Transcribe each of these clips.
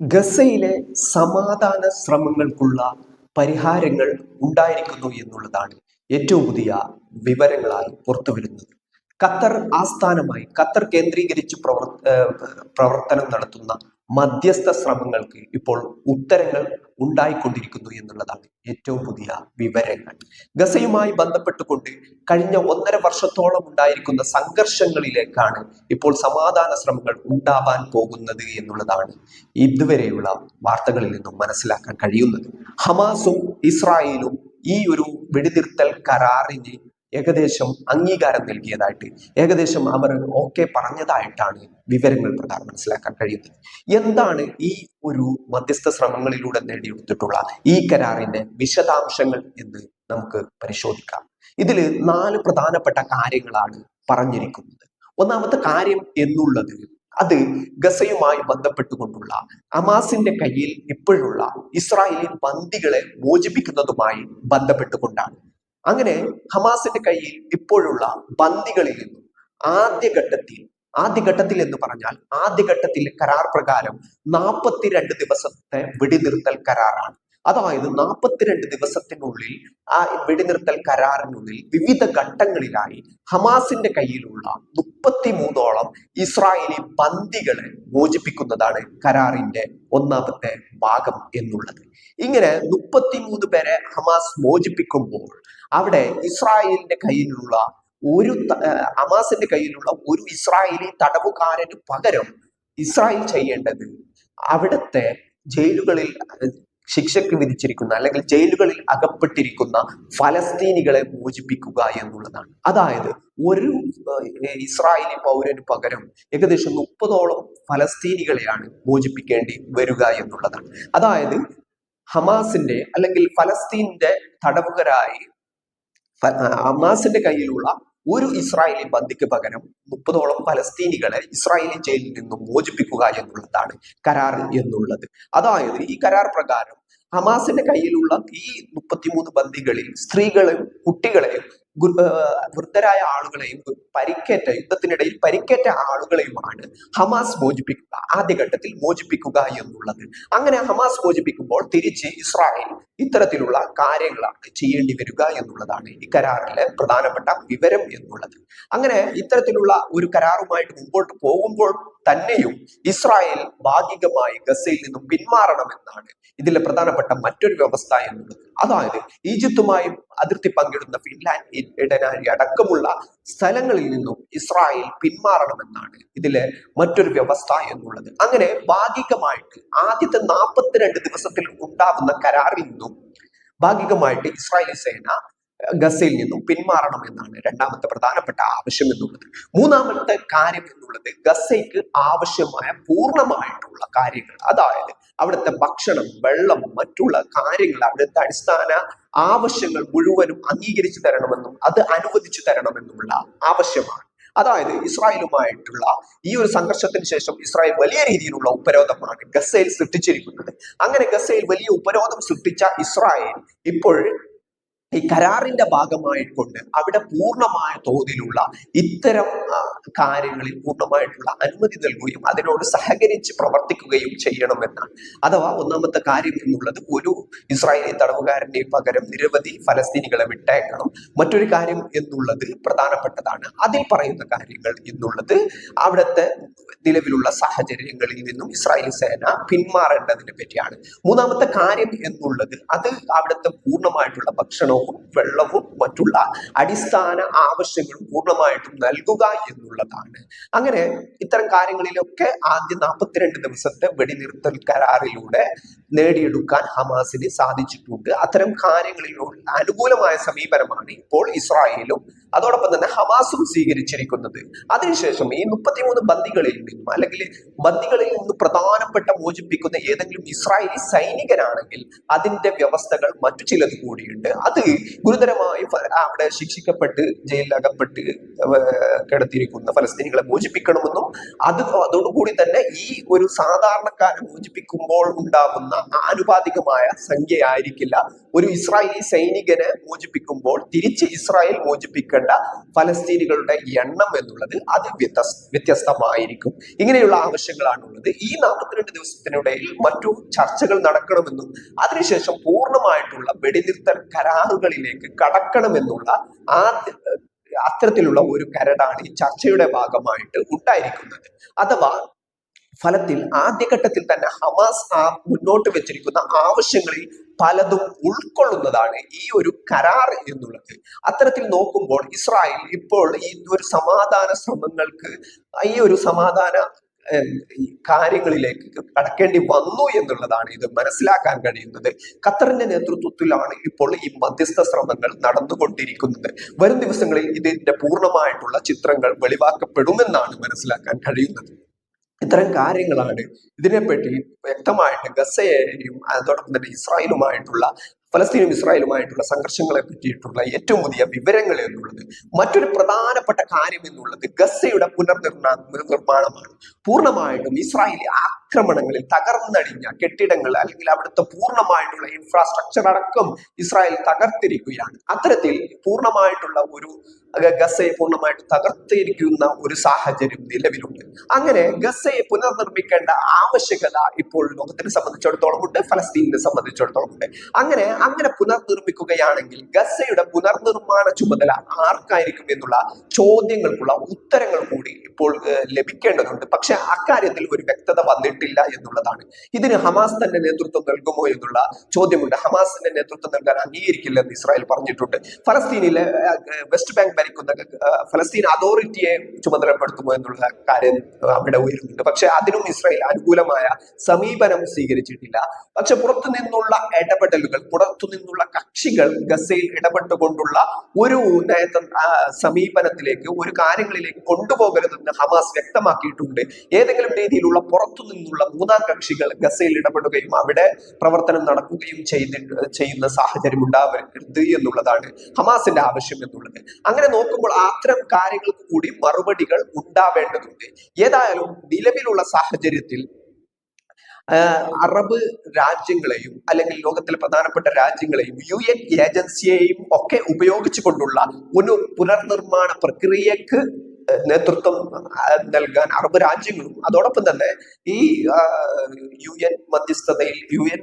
ഗസയിലെ സമാധാന ശ്രമങ്ങൾക്കുള്ള പരിഹാരങ്ങൾ ഉണ്ടായിരിക്കുന്നു എന്നുള്ളതാണ് ഏറ്റവും പുതിയ വിവരങ്ങളായി പുറത്തുവരുന്നത്. ഖത്തർ ആസ്ഥാനമായി ഖത്തർ കേന്ദ്രീകരിച്ച് പ്രവർ പ്രവർത്തനം നടത്തുന്ന മധ്യസ്ഥ ശ്രമങ്ങൾക്ക് ഇപ്പോൾ ഉത്തരങ്ങൾ ഉണ്ടായിക്കൊണ്ടിരിക്കുന്നു എന്നുള്ളതാണ് ഏറ്റവും പുതിയ വിവരങ്ങൾ. ഗസയുമായി ബന്ധപ്പെട്ടുകൊണ്ട് കഴിഞ്ഞ ഒന്നര വർഷത്തോളം ഉണ്ടായിരിക്കുന്ന സംഘർഷങ്ങളിലേക്കാണ് ഇപ്പോൾ സമാധാന ശ്രമങ്ങൾ ഉണ്ടാവാൻ പോകുന്നത് എന്നുള്ളതാണ് ഇതുവരെയുള്ള വാർത്തകളിൽ നിന്നും മനസ്സിലാക്കാൻ കഴിയുന്നത്. ഹമാസും ഇസ്രായേലും ഈ ഒരു വെടിനിർത്തൽ കരാറിന് ഏകദേശം അംഗീകാരം നൽകിയതായിട്ട് ഏകദേശം അവർ ഓക്കെ പറഞ്ഞതായിട്ടാണ് വിവരങ്ങൾ പ്രകാരം മനസ്സിലാക്കാൻ കഴിയുന്നത്. എന്താണ് ഈ ഒരു മധ്യസ്ഥ ശ്രമങ്ങളിലൂടെ നേടിയെടുത്തിട്ടുള്ള ഈ കരാറിന്റെ വിശദാംശങ്ങൾ എന്ന് നമുക്ക് പരിശോധിക്കാം. ഇതിൽ നാല് പ്രധാനപ്പെട്ട കാര്യങ്ങളാണ് പറഞ്ഞിരിക്കുന്നത്. ഒന്നാമത്തെ കാര്യം എന്നുള്ളത് അത് ഗസയുമായി ബന്ധപ്പെട്ടുകൊണ്ടുള്ള അമാസിന്റെ കയ്യിൽ ഇപ്പോഴുള്ള ഇസ്രായേലി ബന്ദികളെ മോചിപ്പിക്കുന്നതുമായി ബന്ധപ്പെട്ടുകൊണ്ടാണ്. അങ്ങനെ ഹമാസിന്റെ കയ്യിൽ ഇപ്പോഴുള്ള ബന്ദികളിൽ നിന്നും ആദ്യഘട്ടത്തിൽ ആദ്യഘട്ടത്തിൽ എന്ന് പറഞ്ഞാൽ ആദ്യഘട്ടത്തിൽ കരാർ പ്രകാരം നാൽപ്പത്തിരണ്ട് ദിവസത്തെ വെടിനിർത്തൽ കരാറാണ്. അതായത് നാൽപ്പത്തിരണ്ട് ദിവസത്തിനുള്ളിൽ ആ വെടിനിർത്തൽ കരാറിനുള്ളിൽ വിവിധ ഘട്ടങ്ങളിലായി ഹമാസിന്റെ കയ്യിലുള്ള മുപ്പത്തിമൂന്നോളം ഇസ്രായേലി ബന്ദികളെ മോചിപ്പിക്കുന്നതാണ് കരാറിന്റെ ഒന്നാമത്തെ ഭാഗം എന്നുള്ളത്. ഇങ്ങനെ മുപ്പത്തിമൂന്ന് പേരെ ഹമാസ് മോചിപ്പിക്കുമ്പോൾ അവിടെ ഇസ്രായേലിന്റെ കയ്യിലുള്ള ഒരു അമാസിന്റെ കയ്യിലുള്ള ഒരു ഇസ്രായേലി തടവുകാരന് പകരം ഇസ്രായേൽ ചെയ്യേണ്ടത് അവിടുത്തെ ജയിലുകളിൽ ശിക്ഷയ്ക്ക് വിധിച്ചിരിക്കുന്ന അല്ലെങ്കിൽ ജയിലുകളിൽ അകപ്പെട്ടിരിക്കുന്ന ഫലസ്തീനികളെ മോചിപ്പിക്കുക എന്നുള്ളതാണ്. അതായത് ഒരു ഇസ്രായേലി പൗരന് പകരം ഏകദേശം മുപ്പതോളം ഫലസ്തീനികളെയാണ് മോചിപ്പിക്കേണ്ടി വരിക എന്നുള്ളതാണ്. അതായത് ഹമാസിന്റെ അല്ലെങ്കിൽ ഫലസ്തീന്റെ തടവുകരായി ഹമാസിന്റെ കയ്യിലുള്ള ഒരു ഇസ്രായേലി ബന്ദിക്ക് പകരം മുപ്പതോളം ഫലസ്തീനികളെ ഇസ്രായേലി ജയിലിൽ നിന്നും മോചിപ്പിക്കുക എന്നുള്ളതാണ് കരാർ എന്നുള്ളത്. അതായത് ഈ കരാർ പ്രകാരം ഹമാസിന്റെ കയ്യിലുള്ള ഈ മുപ്പത്തിമൂന്ന് ബന്ദികളിൽ സ്ത്രീകളെയും കുട്ടികളെയും വൃദ്ധരായ ആളുകളെയും പരിക്കേറ്റ യുദ്ധത്തിനിടയിൽ പരിക്കേറ്റ ആളുകളെയുമാണ് ഹമാസ് മോചിപ്പിക്കുക ആദ്യഘട്ടത്തിൽ മോചിപ്പിക്കുക എന്നുള്ളത്. അങ്ങനെ ഹമാസ് മോചിപ്പിക്കുമ്പോൾ തിരിച്ച് ഇസ്രായേൽ ഇത്തരത്തിലുള്ള കാര്യങ്ങളാണ് ചെയ്യേണ്ടി വരിക എന്നുള്ളതാണ് ഈ കരാറിലെ പ്രധാനപ്പെട്ട വിവരം എന്നുള്ളത്. അങ്ങനെ ഇത്തരത്തിലുള്ള ഒരു കരാറുമായിട്ട് മുമ്പോട്ട് പോകുമ്പോൾ തന്നെയും ഇസ്രായേൽ ഭാഗികമായി ഗസയിൽ നിന്നും പിന്മാറണമെന്നാണ് ഇതിലെ പ്രധാനപ്പെട്ട മറ്റൊരു വ്യവസ്ഥ എന്നുള്ളത്. അതായത് ഈജിപ്തുമായി അതിർത്തി പങ്കിടുന്ന ഫിൻലാൻഡ് ഇടനാഴി അടക്കമുള്ള സ്ഥലങ്ങളിൽ നിന്നും ഇസ്രായേൽ പിന്മാറണമെന്നാണ് ഇതിലെ മറ്റൊരു വ്യവസ്ഥ എന്നുള്ളത്. അങ്ങനെ ഭാഗികമായിട്ട് ആദ്യത്തെ നാൽപ്പത്തിരണ്ട് ദിവസത്തിൽ ഉണ്ടാവുന്ന കരാറിൽ നിന്നും ഭാഗികമായിട്ട് ഇസ്രായേലി സേന ഗസയിൽ നിന്നും പിന്മാറണം എന്നാണ് രണ്ടാമത്തെ പ്രധാനപ്പെട്ട ആവശ്യം എന്നുള്ളത്. മൂന്നാമത്തെ കാര്യം എന്നുള്ളത് ഗസയ്ക്ക് ആവശ്യമായ പൂർണമായിട്ടുള്ള കാര്യങ്ങൾ. അതായത് അവിടുത്തെ ഭക്ഷണം വെള്ളം മറ്റുള്ള കാര്യങ്ങൾ അവിടുത്തെ അടിസ്ഥാന ആവശ്യങ്ങൾ മുഴുവനും അംഗീകരിച്ചു തരണമെന്നും അത് അനുവദിച്ചു തരണമെന്നുമുള്ള ആവശ്യമാണ്. അതായത് ഇസ്രായേലുമായിട്ടുള്ള ഈ ഒരു സംഘർഷത്തിന് ശേഷം ഇസ്രായേൽ വലിയ രീതിയിലുള്ള ഉപരോധമാണ് ഗസയിൽ സൃഷ്ടിച്ചിരിക്കുന്നത്. അങ്ങനെ ഗസയിൽ വലിയ ഉപരോധം സൃഷ്ടിച്ച ഇസ്രായേൽ ഇപ്പോൾ ഈ കരാറിന്റെ ഭാഗമായിക്കൊണ്ട് അവിടെ പൂർണമായ തോതിലുള്ള ഇത്തരം കാര്യങ്ങളിൽ പൂർണമായിട്ടുള്ള അനുമതി നൽകുകയും അതിനോട് സഹകരിച്ച് പ്രവർത്തിക്കുകയും ചെയ്യണമെന്നാണ്. അഥവാ ഒന്നാമത്തെ കാര്യം എന്നുള്ളത് ഒരു ഇസ്രായേലി തടവുകാരന്റെ പകരം നിരവധി ഫലസ്തീനികളെ വിട്ടയക്കണം. മറ്റൊരു കാര്യം എന്നുള്ളത് പ്രധാനപ്പെട്ടതാണ്. അതിൽ പറയുന്ന കാര്യങ്ങൾ എന്നുള്ളത് അവിടുത്തെ നിലവിലുള്ള സാഹചര്യങ്ങളിൽ നിന്നും ഇസ്രായേൽ സേന പിന്മാറേണ്ടതിനെ പറ്റിയാണ്. മൂന്നാമത്തെ കാര്യം എന്നുള്ളത് അത് അവിടുത്തെ പൂർണമായിട്ടുള്ള ഭക്ഷണവും വെള്ളവും മറ്റുള്ള അടിസ്ഥാന ആവശ്യങ്ങളും പൂർണമായിട്ടും നൽകുക എന്നുള്ളതാണ്. അങ്ങനെ ഇത്തരം കാര്യങ്ങളിലൊക്കെ ആദ്യ നാൽപ്പത്തിരണ്ട് ദിവസത്തെ വെടിനിർത്തൽ കരാറിലൂടെ നേടിയെടുക്കാൻ ഹമാസിന് സാധിച്ചിട്ടുണ്ട്. അത്തരം കാര്യങ്ങളിലുള്ള അനുകൂലമായ സമീപനമാണ് ഇപ്പോൾ ഇസ്രായേലും അതോടൊപ്പം തന്നെ ഹമാസും സ്വീകരിച്ചിരിക്കുന്നത്. അതിനുശേഷം ഈ മുപ്പത്തിമൂന്ന് ബന്ദികളിൽ നിന്നും അല്ലെങ്കിൽ ബന്ദികളിൽ നിന്ന് പ്രധാനപ്പെട്ട മോചിപ്പിക്കുന്ന ഏതെങ്കിലും ഇസ്രായേലി സൈനികനാണെങ്കിൽ അതിന്റെ വ്യവസ്ഥകൾ മറ്റു ചിലത് കൂടിയുണ്ട്. അത് ഗുരുതരമായി അവിടെ ശിക്ഷിക്കപ്പെട്ട് ജയിലിലകപ്പെട്ട് കിടത്തിയിരിക്കുന്ന ഫലസ്തീനികളെ മോചിപ്പിക്കണമെന്നും അത് അതോടുകൂടി തന്നെ ഈ ഒരു സാധാരണക്കാരെ മോചിപ്പിക്കുമ്പോൾ ഉണ്ടാകുന്ന ആനുപാതികമായ സംഖ്യയായിരിക്കില്ല. ഒരു ഇസ്രായേലി സൈനികനെ മോചിപ്പിക്കുമ്പോൾ തിരിച്ച് ഇസ്രായേൽ മോചിപ്പിക്കണം ജീവിക്കേണ്ട ഫലസ്തീനികളുടെ എണ്ണം എന്നുള്ളത് അത് വ്യത്യസ് വ്യത്യസ്തമായിരിക്കും. ഇങ്ങനെയുള്ള ആവശ്യങ്ങളാണുള്ളത്. ഈ നാൽപ്പത്തിരണ്ട് ദിവസത്തിനിടയിൽ മറ്റു ചർച്ചകൾ നടക്കണമെന്നും അതിനുശേഷം പൂർണമായിട്ടുള്ള വെടിനിർത്തൽ കരാറുകളിലേക്ക് കടക്കണമെന്നുള്ള ആദ്യ അത്തരത്തിലുള്ള ഒരു കരടാണ് ഈ ചർച്ചയുടെ ഭാഗമായിട്ട് ഉണ്ടായിരിക്കുന്നത്. അഥവാ ഫലത്തിൽ ആദ്യഘട്ടത്തിൽ തന്നെ ഹമാസ് മുന്നോട്ട് വെച്ചിരിക്കുന്ന ആവശ്യങ്ങളിൽ പലതും ഉൾക്കൊള്ളുന്നതാണ് ഈ ഒരു കരാർ എന്നുള്ളത്. അത്തരത്തിൽ നോക്കുമ്പോൾ ഇസ്രായേൽ ഇപ്പോൾ ഈ ഒരു സമാധാന ശ്രമങ്ങൾക്ക് ഈ ഒരു സമാധാന കാര്യങ്ങളിലേക്ക് കടക്കേണ്ടി വന്നു എന്നുള്ളതാണ് ഇത് മനസ്സിലാക്കാൻ കഴിയുന്നത്. ഖത്തറിന്റെ നേതൃത്വത്തിലാണ് ഇപ്പോൾ ഈ മധ്യസ്ഥ ശ്രമങ്ങൾ നടന്നുകൊണ്ടിരിക്കുന്നത്. വരും ദിവസങ്ങളിൽ ഇതിന്റെ പൂർണമായിട്ടുള്ള ചിത്രങ്ങൾ വെളിവാക്കപ്പെടുമെന്നാണ് മനസ്സിലാക്കാൻ കഴിയുന്നത്. ഇത്തരം കാര്യങ്ങളാണ് ഇതിനെപ്പറ്റി വ്യക്തമായിട്ട് ഗസയെയും അതോടൊപ്പം തന്നെ ഇസ്രായേലുമായിട്ടുള്ള ഫലസ്തീനും ഇസ്രായേലുമായിട്ടുള്ള സംഘർഷങ്ങളെ പറ്റിയിട്ടുള്ള ഏറ്റവും പുതിയ വിവരങ്ങൾ എന്നുള്ളത് മറ്റൊരു പ്രധാനപ്പെട്ട കാര്യം എന്നുള്ളത് ഗസയുടെ പുനർനിർമ്മാണ നിർമ്മാണമാണ് പൂർണമായിട്ടും ഇസ്രായേലി ആക്രമണങ്ങളിൽ തകർന്നടിഞ്ഞ കെട്ടിടങ്ങൾ അല്ലെങ്കിൽ അവിടുത്തെ പൂർണമായിട്ടുള്ള ഇൻഫ്രാസ്ട്രക്ചർ അടക്കം ഇസ്രായേൽ തകർത്തിരിക്കുകയാണ്. അത്തരത്തിൽ പൂർണമായിട്ടുള്ള ഒരു ഗസയെ പൂർണമായിട്ട് തകർത്തിരിക്കുന്ന ഒരു സാഹചര്യം നിലവിലുണ്ട്. അങ്ങനെ ഗസയെ പുനർനിർമ്മിക്കേണ്ട ആവശ്യകത ഇപ്പോൾ ലോകത്തിനെ സംബന്ധിച്ചിടത്തോളം ഉണ്ട് ഫലസ്തീനിനെ സംബന്ധിച്ചിടത്തോളം ഉണ്ട്. അങ്ങനെ അങ്ങനെ പുനർനിർമ്മിക്കുകയാണെങ്കിൽ ഗസയുടെ പുനർനിർമ്മാണ ചുമതല ആർക്കായിരിക്കും എന്നുള്ള ചോദ്യങ്ങൾക്കുള്ള ഉത്തരങ്ങൾ കൂടി ഇപ്പോൾ ലഭിക്കേണ്ടതുണ്ട്. പക്ഷെ അക്കാര്യത്തിൽ ഒരു വ്യക്തത വന്നിട്ടില്ല എന്നുള്ളതാണ്. ഇതിന് ഹമാസ് തന്നെ നേതൃത്വം നൽകുമോ എന്നുള്ള ചോദ്യമുണ്ട്. ഹമാസിന്റെ നേതൃത്വം നൽകാൻ അംഗീകരിക്കില്ലെന്ന് ഇസ്രായേൽ പറഞ്ഞിട്ടുണ്ട്. ഫലസ്തീനിലെ വെസ്റ്റ് ബാങ്ക് ഭരിക്കുന്ന ഫലസ്തീൻ അതോറിറ്റിയെ ചുമതലപ്പെടുത്തുമോ എന്നുള്ള കാര്യം അവിടെ ഉയരുന്നുണ്ട്. പക്ഷെ അതിനും ഇസ്രായേൽ അനുകൂലമായ സമീപനം സ്വീകരിച്ചിട്ടില്ല. പക്ഷെ പുറത്തു നിന്നുള്ള ഇടപെടലുകൾ പുറത്തു നിന്നുള്ള കക്ഷികൾ ഗസയിൽ ഇടപെട്ടുകൊണ്ടുള്ള ഒരു സമീപനത്തിലേക്ക് ഒരു കാര്യങ്ങളിലേക്ക് കൊണ്ടുപോകരുതെന്ന് ഹമാസ് വ്യക്തമാക്കിയിട്ടുണ്ട്. ഏതെങ്കിലും രീതിയിലുള്ള പുറത്തു നിന്നുള്ള മൂന്നാം കക്ഷികൾ ഗസയിൽ ഇടപെടുകയും അവിടെ പ്രവർത്തനം നടക്കുകയും ചെയ്തിട്ട് ചെയ്യുന്ന സാഹചര്യം ഉണ്ടാവരുത് എന്നുള്ളതാണ് ഹമാസിന്റെ ആവശ്യം എന്നുള്ളത്. അങ്ങനെ നോക്കുമ്പോൾ അത്തരം കാര്യങ്ങൾക്ക് കൂടി മറുപടികൾ ഉണ്ടാവേണ്ടതുണ്ട്. ഏതായാലും നിലവിലുള്ള സാഹചര്യത്തിൽ അറബ് രാജ്യങ്ങളെയും അല്ലെങ്കിൽ ലോകത്തിലെ പ്രധാനപ്പെട്ട രാജ്യങ്ങളെയും യു എൻ ഏജൻസിയെയും ഒക്കെ ഉപയോഗിച്ചുകൊണ്ടുള്ള ഒരു പുനർനിർമ്മാണ പ്രക്രിയക്ക് നേതൃത്വം നൽകാൻ അറബ് രാജ്യങ്ങളും അതോടൊപ്പം തന്നെ ഈ യു എൻ മധ്യസ്ഥതയിൽ യു എൻ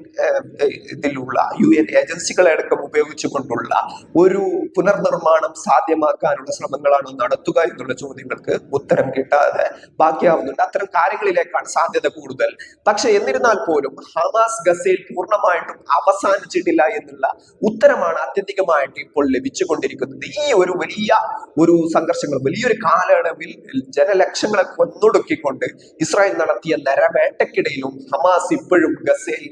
ഇതിലുള്ള യു എൻ ഏജൻസികളെ അടക്കം ഉപയോഗിച്ചുകൊണ്ടുള്ള ഒരു പുനർനിർമ്മാണം സാധ്യമാക്കാനുള്ള ശ്രമങ്ങളാണ് നടത്തുക എന്നുള്ള ചോദ്യങ്ങൾക്ക് ഉത്തരം കിട്ടാതെ ബാക്കിയാവുന്നുണ്ട്. അത്തരം കാര്യങ്ങളിലേക്കാണ് സാധ്യത കൂടുതൽ. പക്ഷെ എന്നിരുന്നാൽ പോലും ഹമാസ് ഗസയിൽ പൂർണമായിട്ടും അവസാനിച്ചിട്ടില്ല എന്നുള്ള ഉത്തരമാണ് ആത്യന്തികമായിട്ട് ഇപ്പോൾ ലഭിച്ചുകൊണ്ടിരിക്കുന്നത്. ഈ ഒരു വലിയ ഒരു സംഘർഷങ്ങൾ വലിയൊരു കാലയളവിൽ ജനലക്ഷങ്ങളെ കൊന്നൊടുക്കിക്കൊണ്ട് ഇസ്രായേൽ നടത്തിയ നരവേട്ടക്കിടയിലും ഹമാസ് ഇപ്പോഴും ഗസയിൽ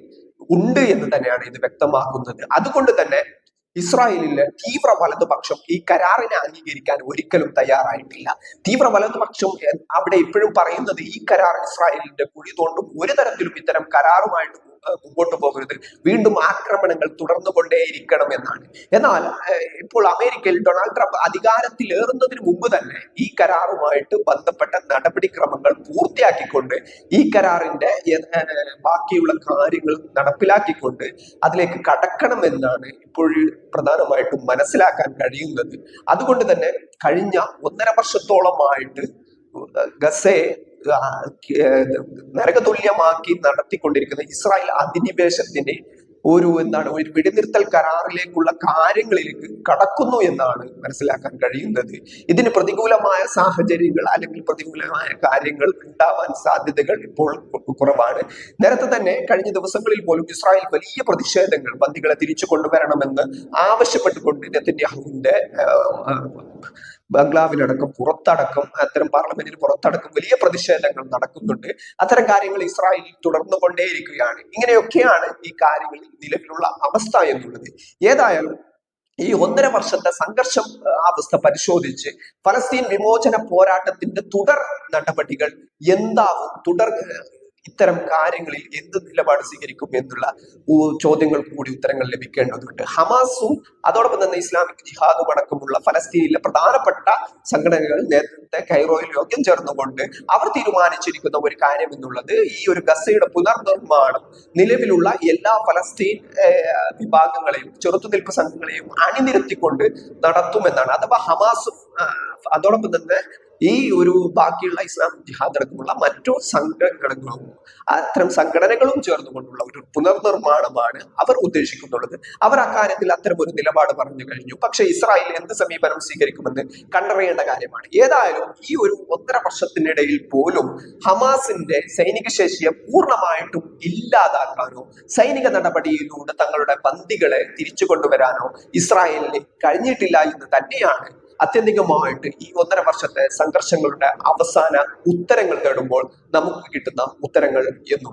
ഉണ്ട് എന്ന് തന്നെയാണ് ഇത് വ്യക്തമാക്കുന്നത്. അതുകൊണ്ട് തന്നെ ഇസ്രായേലിലെ തീവ്ര വലതുപക്ഷം ഈ കരാറിനെ അംഗീകരിക്കാൻ ഒരിക്കലും തയ്യാറായിട്ടില്ല. തീവ്ര വലതുപക്ഷം അവിടെ ഇപ്പോഴും പറയുന്നത് ഈ കരാർ ഇസ്രായേലിന്റെ കുഴി തോണ്ടും ഒരു തരത്തിലും ഇത്തരം കരാറുമായിട്ട് മുമ്പോട്ട് പോകരുത് വീണ്ടും ആക്രമണങ്ങൾ തുടർന്നു കൊണ്ടേയിരിക്കണം എന്നാണ് എന്നാൽ ഇപ്പോൾ അമേരിക്കയിൽ ഡൊണാൾഡ് ട്രംപ് അധികാരത്തിലേറുന്നതിന് മുമ്പ് തന്നെ ഈ കരാറുമായിട്ട് ബന്ധപ്പെട്ട നടപടിക്രമങ്ങൾ പൂർത്തിയാക്കിക്കൊണ്ട് ഈ കരാറിന്റെ ബാക്കിയുള്ള കാര്യങ്ങൾ നടപ്പിലാക്കിക്കൊണ്ട് അതിലേക്ക് കടക്കണം എന്നാണ് ഇപ്പോൾ പ്രധാനമായിട്ടും മനസ്സിലാക്കാൻ കഴിയുന്നത്. അതുകൊണ്ട് തന്നെ കഴിഞ്ഞ ഒന്നര വർഷത്തോളമായിട്ട് ഗസയെ നരകതുല്യമാക്കി നടത്തിക്കൊണ്ടിരിക്കുന്ന ഇസ്രായേൽ അധിനിവേശത്തിന്റെ ഒരു എന്താണ് ഒരു വെടിനിർത്തൽ കരാറിലേക്കുള്ള കാര്യങ്ങളിലേക്ക് കടക്കുന്നു എന്നാണ് മനസ്സിലാക്കാൻ കഴിയുന്നത്. ഇതിന് പ്രതികൂലമായ സാഹചര്യങ്ങൾ അല്ലെങ്കിൽ പ്രതികൂലമായ കാര്യങ്ങൾ ഉണ്ടാവാൻ സാധ്യതകൾ ഇപ്പോൾ കുറവാണ്. നേരത്തെ തന്നെ കഴിഞ്ഞ ദിവസങ്ങളിൽ പോലും ഇസ്രായേൽ വലിയ പ്രതിഷേധങ്ങൾ ബന്ദികളെ തിരിച്ചു കൊണ്ടുവരണമെന്ന് ആവശ്യപ്പെട്ടുകൊണ്ട് നെതന്യാഹുവിന്റെ ബംഗ്ലാവിലടക്കം പുറത്തടക്കം അത്തരം പാർലമെന്റിന് പുറത്തടക്കം വലിയ പ്രതിഷേധങ്ങൾ നടക്കുന്നുണ്ട്. അത്തരം കാര്യങ്ങൾ ഇസ്രായേലിൽ തുടർന്നു കൊണ്ടേയിരിക്കുകയാണ് ഇങ്ങനെയൊക്കെയാണ് ഈ കാര്യങ്ങളിൽ നിലവിലുള്ള അവസ്ഥ എന്നുള്ളത്. ഏതായാലും ഈ ഒന്നര വർഷത്തെ സംഘർഷം അവസ്ഥ പരിശോധിച്ച് ഫലസ്തീൻ വിമോചന പോരാട്ടത്തിന്റെ തുടർ നടപടികൾ എന്താവും? തുടർ ഇത്തരം കാര്യങ്ങളിൽ എന്ത് നിലപാട് സ്വീകരിക്കും എന്നുള്ള ചോദ്യങ്ങൾക്ക് കൂടി ഉത്തരങ്ങൾ ലഭിക്കേണ്ടതുണ്ട്. ഹമാസും അതോടൊപ്പം തന്നെ ഇസ്ലാമിക് ജിഹാദും അടക്കമുള്ള ഫലസ്തീനിലെ പ്രധാനപ്പെട്ട സംഘടനകൾ നേരത്തെ കൈറോയിൽ യോഗ്യം ചേർന്നുകൊണ്ട് അവർ തീരുമാനിച്ചിരിക്കുന്ന ഒരു കാര്യം എന്നുള്ളത് ഈ ഒരു ഗസയുടെ പുനർനിർമ്മാണം നിലവിലുള്ള എല്ലാ ഫലസ്തീൻ വിഭാഗങ്ങളെയും ചെറുത്തുനിൽപ്പ് സംഘങ്ങളെയും അണിനിരത്തിക്കൊണ്ട് നടത്തുമെന്നാണ്. അഥവാ ഹമാസും അതോടൊപ്പം തന്നെ ഈ ഒരു ബാക്കിയുള്ള ഇസ്ലാം ജിഹാദ് അടക്കമുള്ള മറ്റു സംഘടനകളും അത്തരം സംഘടനകളും ചേർന്നുകൊണ്ടുള്ള ഒരു പുനർനിർമ്മാണമാണ് അവർ ഉദ്ദേശിക്കുന്നുള്ളത്. അവർ അക്കാര്യത്തിൽ അത്തരം ഒരു നിലപാട് പറഞ്ഞു കഴിഞ്ഞു. പക്ഷേ ഇസ്രായേൽ എന്ത് സമീപനം സ്വീകരിക്കുമെന്ന് കണ്ടറിയേണ്ട കാര്യമാണ്. ഏതായാലും ഈ ഒരു ഒന്നര വർഷത്തിനിടയിൽ പോലും ഹമാസിന്റെ സൈനിക ശേഷിയെ പൂർണമായിട്ടും ഇല്ലാതാക്കാനോ സൈനിക നടപടിയിലൂടെ തങ്ങളുടെ ബന്ദികളെ തിരിച്ചു കൊണ്ടുവരാനോ ഇസ്രായേലിന് കഴിഞ്ഞിട്ടില്ല എന്ന് തന്നെയാണ് അത്യന്തികമായിട്ട് ഈ ഒന്നര വർഷത്തെ സംഘർഷങ്ങളുടെ അവസാന ഉത്തരങ്ങൾ തേടുമ്പോൾ നമുക്ക് കിട്ടുന്ന ഉത്തരങ്ങൾ എന്നുള്ളത്.